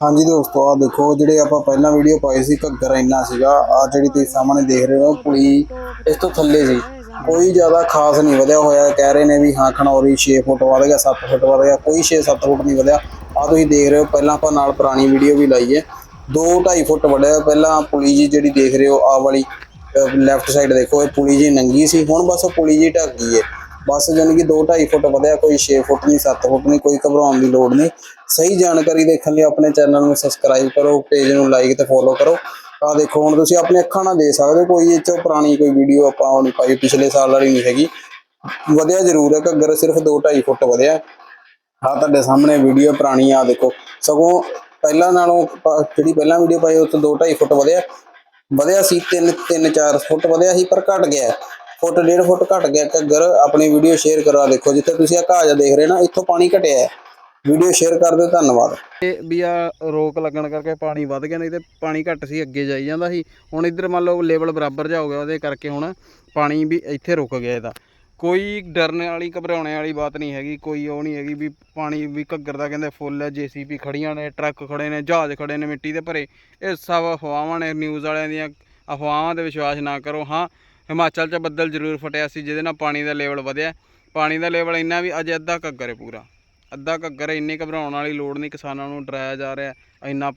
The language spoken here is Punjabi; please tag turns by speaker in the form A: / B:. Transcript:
A: ਹਾਂਜੀ ਦੋਸਤੋ ਆ ਦੇਖੋ, ਜਿਹੜੇ ਆਪਾਂ ਪਹਿਲਾਂ ਵੀਡੀਓ ਪਾਈ ਸੀ, ਘੱਗਰ ਇੰਨਾ ਸੀਗਾ ਆ ਜਿਹੜੀ ਤੁਸੀਂ ਸਾਹਮਣੇ ਦੇਖ ਰਹੇ ਹੋ ਪੁਲੀ ਇਸ ਤੋਂ ਥੱਲੇ ਸੀ। ਕੋਈ ਜ਼ਿਆਦਾ ਖਾਸ ਨਹੀਂ ਵਧਿਆ ਹੋਇਆ, ਕਹਿ ਰਹੇ ਨੇ ਵੀ ਹਾਂ, ਖਣੌਰੀ 6 ਫੁੱਟ ਵਧ ਗਿਆ 7 ਫੁੱਟ ਵਧ ਗਿਆ, ਕੋਈ 6-7 ਫੁੱਟ ਨਹੀਂ ਵਧਿਆ। ਆ ਤੁਸੀਂ ਦੇਖ ਰਹੇ ਹੋ, ਪਹਿਲਾਂ ਆਪਾਂ ਨਾਲ ਪੁਰਾਣੀ ਵੀਡੀਓ ਵੀ ਲਾਈ ਹੈ। 2-2.5 ਫੁੱਟ ਵਧਿਆ ਪਹਿਲਾਂ ਪੁਲੀ ਜੀ ਜਿਹੜੀ ਦੇਖ ਰਹੇ ਹੋ ਆ ਵਾਲੀ ਲੈਫਟ ਸਾਈਡ ਦੇਖੋ, ਇਹ ਪੁਲੀ ਜੀ ਨੰਗੀ ਸੀ, ਹੁਣ ਬਸ ਉਹ ਪੁਲੀ ਜੀ ਢੱਕ ਗਈ ਹੈ। ਬਸ ਜਾਣੀ ਕਿ 2.5 ਫੁੱਟ ਵਧਿਆ, ਕੋਈ 6 ਫੁੱਟ ਨਹੀਂ 7 ਫੁੱਟ ਨਹੀਂ, ਕੋਈ ਘਬਰਾਉਣ ਦੀ ਲੋੜ ਨਹੀਂ। ਸਹੀ ਜਾਣਕਾਰੀ ਦੇਖਣ ਲਈ ਆਪਣੇ ਚੈਨਲ ਨੂੰ ਸਬਸਕ੍ਰਾਈਬ ਕਰੋ ਪੇਜ ਨੂੰ ਲਾਈਕ ਤੇ ਫੋਲੋ ਕਰੋ। ਆ ਦੇਖੋ, ਹੁਣ ਤੁਸੀਂ ਆਪਣੇ ਅੱਖਾਂ ਨਾਲ ਦੇਖ ਸਕਦੇ ਹੋ, ਕੋਈ ਇਹ ਚੋਂ ਪੁਰਾਣੀ ਕੋਈ ਵੀਡੀਓ ਆਪਾਂ ਉਹ ਨਹੀਂ ਪਾਈ, ਪਿਛਲੇ ਸਾਲ ਵਾਲੀ ਨਹੀਂ ਹੈਗੀ। ਵਧਿਆ ਜ਼ਰੂਰ ਹੈ, ਘੱਗਰ ਸਿਰਫ 2.5 ਫੁੱਟ ਵਧਿਆ। ਆ ਤੁਹਾਡੇ ਸਾਹਮਣੇ ਵੀਡੀਓ ਪੁਰਾਣੀ ਆ ਦੇਖੋ। ਸਗੋਂ ਪਹਿਲਾਂ ਨਾਲੋਂ ਜਿਹੜੀ ਪਹਿਲਾਂ ਵੀਡੀਓ ਪਾਈ, ਉਹ ਤੋਂ 2.5 ਫੁੱਟ ਵਧਿਆ। ਵਧਿਆ ਸੀ 3 3 4 ਫੁੱਟ ਵਧਿਆ ਸੀ, ਪਰ ਘਟ ਗਿਆ। ਫੁੱਟ, ਡੇਢ ਫੁੱਟ ਘਟ ਗਿਆ। ਘੱਗਰ ਆਪਣੀ ਵੀਡੀਓ ਸ਼ੇਅਰ ਕਰੋ ਦੇਖੋ। ਜਿੱਥੇ ਤੁਸੀਂ ਆ ਘਾਹ ਦੇਖ ਰਹੇ ਨਾ, ਇੱਥੋਂ ਪਾਣੀ ਘਟਿਆ ਹੈ। ਵੀਡੀਓ ਸ਼ੇਅਰ ਕਰ ਦਿਓ, ਧੰਨਵਾਦ।
B: ਇਹ ਵੀ ਆ ਰੋਕ ਲੱਗਣ ਕਰਕੇ ਪਾਣੀ ਵੱਧ ਗਿਆ, ਨਹੀਂ ਤੇ ਪਾਣੀ ਘੱਟ ਸੀ, ਅੱਗੇ ਜਾਈ ਜਾਂਦਾ ਸੀ। ਹੁਣ ਇੱਧਰ ਮੰਨ ਲਓ ਲੈਵਲ ਬਰਾਬਰ ਜਾ ਹੋ ਗਿਆ, ਉਹਦੇ ਕਰਕੇ ਹੁਣ ਪਾਣੀ ਵੀ ਇੱਥੇ ਰੁਕ ਗਿਆ ਇਹਦਾ। ਕੋਈ ਡਰਨ ਵਾਲੀ, ਘਬਰਾਉਣੇ ਵਾਲੀ ਬਾਤ ਨਹੀਂ ਹੈਗੀ, ਕੋਈ ਉਹ ਨਹੀਂ ਹੈਗੀ ਵੀ ਪਾਣੀ ਵੀ ਘੱਗਰ ਦਾ ਕਹਿੰਦੇ ਫੁੱਲ ਹੈ ਜੀਸੀਪੀ ਖੜੀਆਂ ਨੇ, ਟਰੱਕ ਖੜੇ ਨੇ, ਜਹਾਜ਼ ਖੜੇ ਨੇ ਮਿੱਟੀ ਦੇ ਭਰੇ। ਇਹ ਸਭ ਅਫਵਾਹਾਂ ਨੇ ਨਿਊਜ਼ ਵਾਲਿਆਂ ਦੀਆਂ ਅਫਵਾਹਾਂ ਤੇ ਵਿਸ਼ਵਾਸ ਨਾ ਕਰੋ। ਹਾਂ ਹਿਮਾਚਲ 'ਚ ਬੱਦਲ ਜ਼ਰੂਰ ਫਟਿਆ ਸੀ ਜਿਹਦੇ ਨਾਲ ਪਾਣੀ ਦਾ ਲੈਵਲ ਵਧਿਆ। ਪਾਣੀ ਦਾ ਲੈਵਲ ਇੰਨਾ ਵੀ ਅਜੇ ਅੱਧਾ ਘੱਗਰ ਹੈ ਪੂਰਾ। ਅੱਧਾ ਘੱਗਰ ਹੈ, ਇੰਨੀ ਘਬਰਾਉਣ ਵਾਲੀ ਲੋੜ ਨਹੀਂ ਕਿਸਾਨਾਂ ਨੂੰ ਡਰਾਇਆ ਜਾ ਰਿਹਾ ਇੰਨਾ ਪਾ-